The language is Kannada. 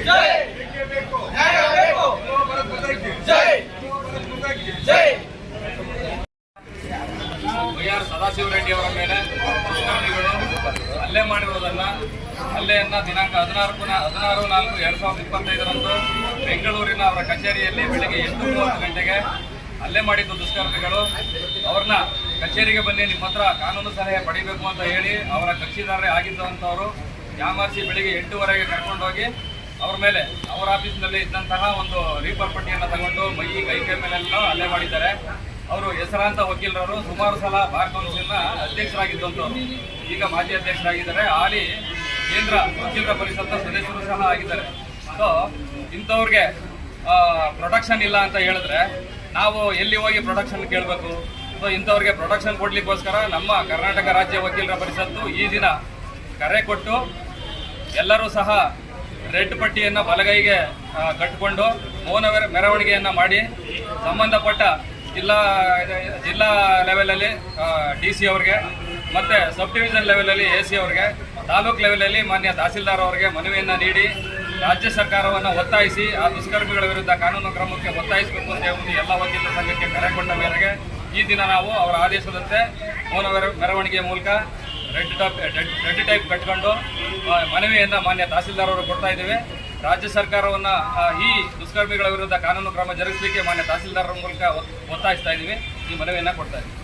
ಜೈ. ಬೇಕೇ ಬೇಕು ನ್ಯಾಯ ಬೇಕು. ಯುವ ಭಾರತ್ ಜೈ. ಯುವ ಭಾರತ್ ಮಾತಾಕ್ಕೆ ಜೈ. ವೈ ಆರ್ ಸದಾಶಿವರೆಡ್ಡಿ ಅವರ ಮೇಲೆ ಹಲ್ಲೆ ಮಾಡಿರುವುದನ್ನ ಹಲ್ಲೆಯನ್ನ ದಿನಾಂಕ ಹದಿನಾರು ಹದಿನಾರು ನಾಲ್ಕು ಎರಡ್ ಸಾವಿರದ ಇಪ್ಪತ್ತೈದರಂದು ಬೆಂಗಳೂರಿನ ಅವರ ಕಚೇರಿಯಲ್ಲಿ ಬೆಳಗ್ಗೆ ಎಂಟು ಮೂವತ್ತು ಗಂಟೆಗೆ ಹಲ್ಲೆ ಮಾಡಿದ್ದು ದುಷ್ಕರ್ಮಿಗಳು. ಅವ್ರನ್ನ ಕಚೇರಿಗೆ ಬನ್ನಿ, ನಿಮ್ಮ ಹತ್ರ ಕಾನೂನು ಸಲಹೆ ಪಡಿಬೇಕು ಅಂತ ಹೇಳಿ ಅವರ ಕಕ್ಷಿದಾರರೇ ಆಗಿದ್ದಂಥವರು ಯಾಮಾರಿಸಿ ಬೆಳಿಗ್ಗೆ ಎಂಟೂವರೆಗೆ ಕರ್ಕೊಂಡೋಗಿ ಅವ್ರ ಮೇಲೆ ಅವರ ಆಫೀಸ್ನಲ್ಲಿ ಇದ್ದಂತಹ ಒಂದು ರೀಪರ್ ಪಟ್ಟಿಯನ್ನು ತಗೊಂಡು ಮೈ, ಕೈ ಕೈ ಮೇಲೆಲ್ಲ ಹಲ್ಲೆ ಮಾಡಿದ್ದಾರೆ. ಅವರು ಹೆಸರಾಂತ ವಕೀಲರು ಸುಮಾರು ಸಲ ಬಾರ್ ಕೌನ್ಸಿಲ್ನ ಅಧ್ಯಕ್ಷರಾಗಿದ್ದಂಥವ್ರು. ಈಗ ಮಾಜಿ ಅಧ್ಯಕ್ಷರಾಗಿದ್ದಾರೆ. ಹಾಲಿ ಕೇಂದ್ರ ವಕೀಲರ ಪರಿಷತ್ನ ಸದಸ್ಯರು ಸಹ ಆಗಿದ್ದಾರೆ. ಸೊ ಇಂಥವ್ರಿಗೆ ಪ್ರೊಡಕ್ಷನ್ ಇಲ್ಲ ಅಂತ ಹೇಳಿದ್ರೆ ನಾವು ಎಲ್ಲಿ ಹೋಗಿ ಪ್ರೊಡಕ್ಷನ್ ಕೇಳಬೇಕು? ಸೊ ಇಂಥವ್ರಿಗೆ ಪ್ರೊಡಕ್ಷನ್ ಕೊಡ್ಲಿಕ್ಕೋಸ್ಕರ ನಮ್ಮ ಕರ್ನಾಟಕ ರಾಜ್ಯ ವಕೀಲರ ಪರಿಷತ್ತು ಈ ದಿನ ಕರೆ ಕೊಟ್ಟು ಎಲ್ಲರೂ ಸಹ ರೆಡ್ ಪಟ್ಟಿಯನ್ನು ಬಲಗೈಗೆ ಕಟ್ಟಿಕೊಂಡು ಮೌನ ಮೆರವಣಿಗೆಯನ್ನು ಮಾಡಿ, ಸಂಬಂಧಪಟ್ಟ ಜಿಲ್ಲಾ ಜಿಲ್ಲಾ ಲೆವೆಲಲ್ಲಿ ಡಿ ಸಿ ಅವ್ರಿಗೆ, ಮತ್ತು ಸಬ್ ಡಿವಿಷನ್ ಲೆವೆಲಲ್ಲಿ ಎ ಸಿ ಅವ್ರಿಗೆ, ತಾಲೂಕು ಲೆವೆಲಲ್ಲಿ ಮಾನ್ಯ ತಹಸೀಲ್ದಾರ್ ಅವರಿಗೆ ಮನವಿಯನ್ನು ನೀಡಿ, ರಾಜ್ಯ ಸರ್ಕಾರವನ್ನು ಒತ್ತಾಯಿಸಿ, ಆ ದುಷ್ಕರ್ಮಿಗಳ ವಿರುದ್ಧ ಕಾನೂನು ಕ್ರಮಕ್ಕೆ ಒತ್ತಾಯಿಸಬೇಕು ಅಂತ ಹೇಳಿ ಎಲ್ಲ ವಕೀಲರ ಸಂಘಕ್ಕೆ ಕರೆ ಕೊಟ್ಟ ಮೇರೆಗೆ ಈ ದಿನ ನಾವು ಅವರ ಆದೇಶದಂತೆ ಮೌನ ಮೆರ- ಮೆರವಣಿಗೆಯ ಮೂಲಕ ರೆಡ್ ಟಾಪ್, ರೆಡ್ ಟೈಪ್ ಕಟ್ಕೊಂಡು ಮನವಿಯನ್ನ ಮಾನ್ಯ ತಹಸೀಲ್ದಾರ್ ಕೊಡ್ತಾ ಇದ್ದೇವೆ. ರಾಜ್ಯ ಸರ್ಕಾರವನ್ನ ಈ ದುಷ್ಕರ್ಮಿಗಳ ವಿರುದ್ಧ ಕಾನೂನು ಕ್ರಮ ಜರುಗಿಸಲಿಕ್ಕೆ ಮಾನ್ಯ ತಹಸೀಲ್ದಾರರ ಮೂಲಕ ಒತ್ತಾಯಿಸ್ತಾ ಇದ್ದೀವಿ. ಈ ಮನವಿಯನ್ನು ಕೊಡ್ತಾ ಇದ್ದೀವಿ.